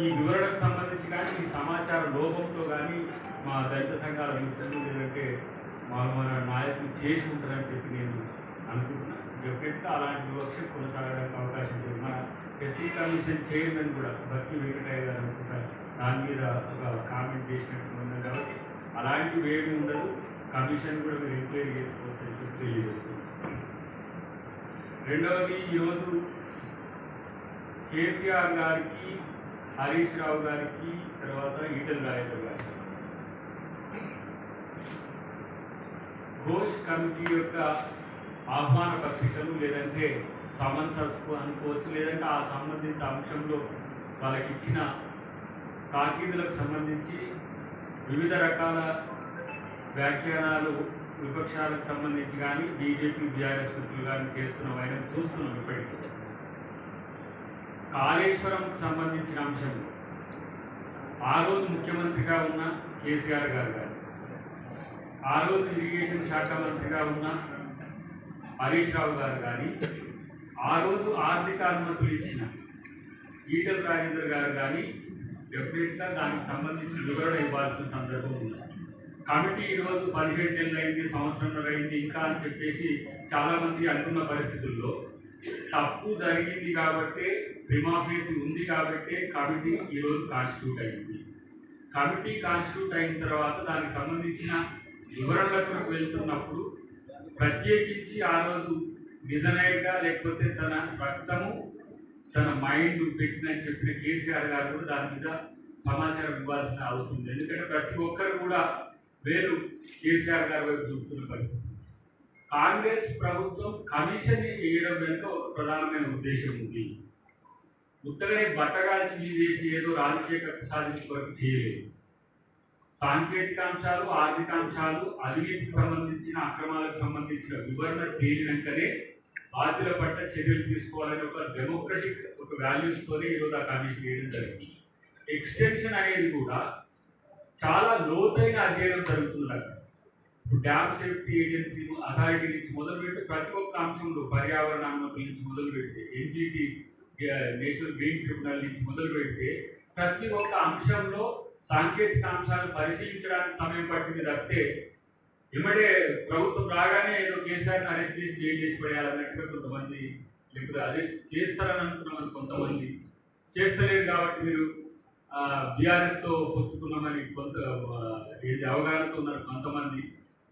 ఈ వివరణకు సంబంధించి కానీ ఈ సమాచార లోపంతో కానీ మా దళిత సంఘాల మిత్రులు లేదంటే మా మన నాయకులు చేసి ఉంటారని చెప్పి నేను అనుకుంటున్నాను డెఫినెట్గా అలాంటి వివక్ష కొనసాగడానికి అవకాశం ఉంది. మన ఎస్సీ కమిషన్ చైర్మన్ కూడా భక్తి వెంకటయ్య గారు అనుకుంటారు దాని మీద ఒక కామెంట్ చేసినట్టు ఉంది కాబట్టి అలాంటివి ఏమి ఉండదు. కమిషన్ కూడా మీరు ఎంక్వైరీ చేసుకోవచ్చు అని చెప్పి తెలియజేసుకుంటాం రెండవది ఈరోజు కేసీఆర్ గారికి హరీష్ రావు గారికి తర్వాత ఈటల రాజేంద్ర గారికి. ఘోష్ కమిటీ యొక్క ఆహ్వాన పత్రికలు లేదంటే సమన్సస్ అనుకోవచ్చు లేదంటే ఆ సంబంధిత అంశంలో వాళ్ళకి ఇచ్చిన తాకీదులకు సంబంధించి వివిధ రకాల వ్యాఖ్యానాలు విపక్షాలకు సంబంధించి కానీ బీజేపీ బీఆర్ఎస్ మిత్రులు కానీ చేస్తున్నవైనా చూస్తున్నాం ఇప్పటికీ. కాళేశ్వరంకు సంబంధించిన అంశంలో ఆ రోజు ముఖ్యమంత్రిగా ఉన్న కేసీఆర్ గారు గారు ఆ రోజు ఇరిగేషన్ శాఖ మంత్రిగా ఉన్న హరీష్ రావు గారు కానీ ఆ రోజు ఆర్థిక అనుమతులు ఇచ్చిన ఈటల రాజేంద్ర గారు కానీ డెఫినెట్గా దానికి సంబంధించి వివరణ ఇవ్వాల్సిన సందర్భం ఉంది. కమిటీ ఈరోజు పదిహేడు నెలలు అయింది సంవత్సరంలో అయింది ఇంకా అని చెప్పేసి చాలామంది అంటున్న పరిస్థితుల్లో తప్పు జరిగింది కాబట్టి రిమాఫేసి ఉంది కాబట్టి కమిటీ ఈరోజు కాన్స్టిట్యూట్ అయింది. కమిటీ కాన్స్టిట్యూట్ అయిన తర్వాత దానికి సంబంధించిన వివరణలకు వెళ్తున్నప్పుడు ప్రత్యేకించి ఆ రోజు నిజనైగా లేకపోతే తన రక్తము తన మైండ్ పెట్టినని చెప్పిన కేసీఆర్ గారు కూడా దాని మీద సమాచారం ఇవ్వాల్సిన అవసరం ఉంది. ఎందుకంటే ప్రతి ఒక్కరు కూడా వేరు కేసీఆర్ గారి వైపు చూపుతున్న పరిస్థితి. కాంగ్రెస్ ప్రభుత్వం కమిషన్ వేయడం వెనుక ఒక ప్రధానమైన ఉద్దేశం ఉంది. ఉత్తగానే బట్టగాల్చి చేసి ఏదో రాజకీయ కక్ష సాధించే వరకు చేయలేదు. సాంకేతిక అంశాలు ఆర్థిక అంశాలు అవినీతికి సంబంధించిన అక్రమాలకు సంబంధించిన వివరణ తేలినాకనే బాధ్యుల పట్ల చర్యలు తీసుకోవాలని ఒక డెమోక్రటిక్ ఒక వాల్యూస్తోనే ఈరోజు ఆ కమిషన్ వేయడం జరిగింది. ఎక్స్టెన్షన్ అనేది కూడా చాలా లోతైన అధ్యయనం జరుగుతుంది అక్కడ. డ్యామ్ సేఫ్టీ ఏజెన్సీ అథారిటీ నుంచి మొదలుపెట్టి ప్రతి ఒక్క అంశంలో పర్యావరణ అనుమతుల నుంచి మొదలుపెడితే ఎన్జిటి నేషనల్ గ్రీన్ ట్రిబ్యునల్ నుంచి మొదలుపెడితే ప్రతి ఒక్క అంశంలో సాంకేతిక అంశాలు పరిశీలించడానికి సమయం పట్టింది తప్పితే ఇమ్మడే ప్రభుత్వం రాగానే ఏదో కేసీఆర్ని అరెస్ట్ చేసి జైలు చేసి పడేయాలన్నట్టుగా కొంతమంది లేకపోతే అరెస్ట్ చేస్తారని అనుకున్నామని కొంతమంది చేస్తలేరు కాబట్టి మీరు బీఆర్ఎస్తో పొత్తుకున్నామని కొంత ఏది అవగాహనతో ఉన్నారు కొంతమంది.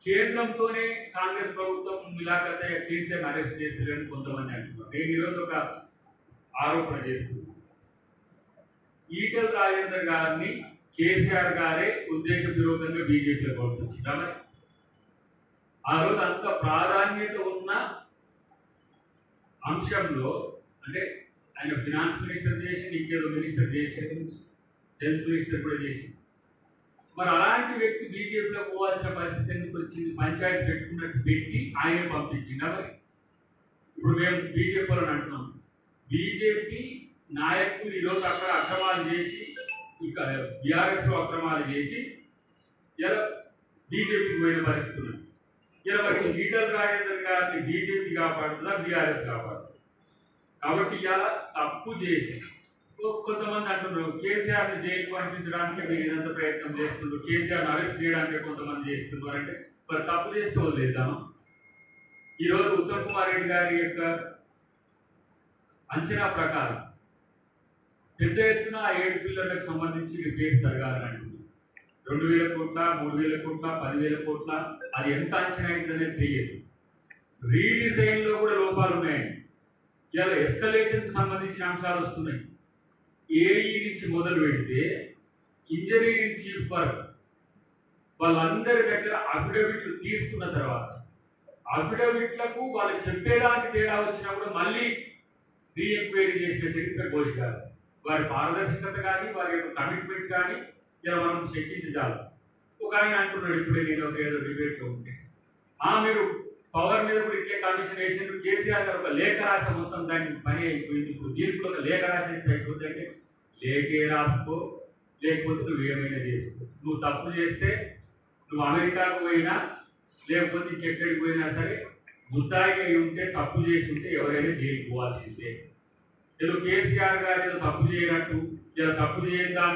కేంద్రంతోనే కాంగ్రెస్ ప్రభుత్వం ఇలాగతే కేసీఆర్ అరెస్ట్ చేస్తున్నారని కొంతమంది అంటున్నారు. నేను ఈరోజు ఒక ఆరోపణ చేస్తున్నాను. ఈటల రాజేందర్ గారిని కేసీఆర్ గారే ఉద్దేశ విరోధంగా బీజేపీలో పంపించిందా ఆ రోజు అంత ప్రాధాన్యత ఉన్న అంశంలో అంటే ఆయన ఫినాన్స్ మినిస్టర్ చేసి ఇంకేదో మినిస్టర్ చేసి హెల్త్ మినిస్టర్ కూడా చేసింది. మరి అలాంటి వ్యక్తి బీజేపీలో పోవాల్సిన పరిస్థితి ఎందుకు వచ్చింది? పంచాయతీ పెట్టుకున్నట్టు పెట్టి ఆయన పంపించింది మరి ఇప్పుడు మేము బీజేపీ అని అంటున్నాం. బీజేపీ నాయకులు ఈరోజు అక్కడ అక్రమాలు చేసి ఇక బీఆర్ఎస్లో అక్రమాలు చేసి ఇలా బీజేపీకి పోయిన పరిస్థితి ఉన్నది. ఇలా మరి ఈటల రాజేందర్ గారిని బీజేపీ కాపాడుతుందా? బీఆర్ఎస్ కాపాడుతుందా? కాబట్టి ఇలా తప్పు చేసి కొంతమంది అంటున్నారు కేసీఆర్ జైలు పంపించడానికి మీరు ఇదంతా ప్రయత్నం చేస్తున్నారు కేసీఆర్ అరెస్ట్ చేయడానికి కొంతమంది చేస్తున్నారు అంటే మరి తప్పు చేస్తే వదిలేద్దాము ఈరోజు ఉత్తమ్ కుమార్ రెడ్డి గారి యొక్క అంచనా ప్రకారం పెద్ద ఎత్తున ఆ ఏడు పిల్లలకు సంబంధించి కేసు జరగాలని అంటుంది రెండు వేల కోట్ల మూడు వేల కోట్ల పదివేల కోట్ల అది ఎంత అంచనా అయిందనేది తెలియదు. రీడిజైన్లో కూడా లోపాలు ఉన్నాయండి. ఇలా ఎస్కలేషన్కి సంబంధించిన అంశాలు వస్తున్నాయి. ఏఈ నుంచి మొదలు పెడితే ఇంజనీరింగ్ చీఫ్ వర్క్ వాళ్ళందరి దగ్గర అఫిడవిట్లు తీసుకున్న తర్వాత అఫిడవిట్లకు వాళ్ళు చెప్పేదానికి తేడా వచ్చినా కూడా మళ్ళీ రీఎంక్వైరీ చేసిన చరిత్ర ఘోష్ గారు. వారి పారదర్శకత కానీ వారి యొక్క కమిట్మెంట్ కానీ ఇలా మనం చెక్కించాలి ఒక ఆయన అంటున్నాడు ఇప్పుడే నేను ఒక ఏదో డిబేట్లో ఉంటే. ఆ మీరు పవర్ మీద కూడా ఇట్లే కమిషన్ వేసిండ్రు. కేసీఆర్ గారు ఒక లేఖ రాసిన మొత్తం దానికి పని అయిపోయింది. ఇప్పుడు దీనికి ఒక లేఖ రాసేస్తే అయిపోతుందంటే లేఖే రాసుకో లేకపోతే నువ్వు ఏమైనా చేసుకో నువ్వు తప్పు చేస్తే నువ్వు అమెరికాకు పోయినా లేకపోతే ఇంకెక్కడికి పోయినా సరే ముద్దాయిగా ఉంటే తప్పు చేసి ఉంటే ఎవరైనా జైలుకి పోవాల్సిందే. ఏదో కేసీఆర్ గారు ఏదో తప్పు చేయనట్టు ఏదో తప్పు చేద్దాం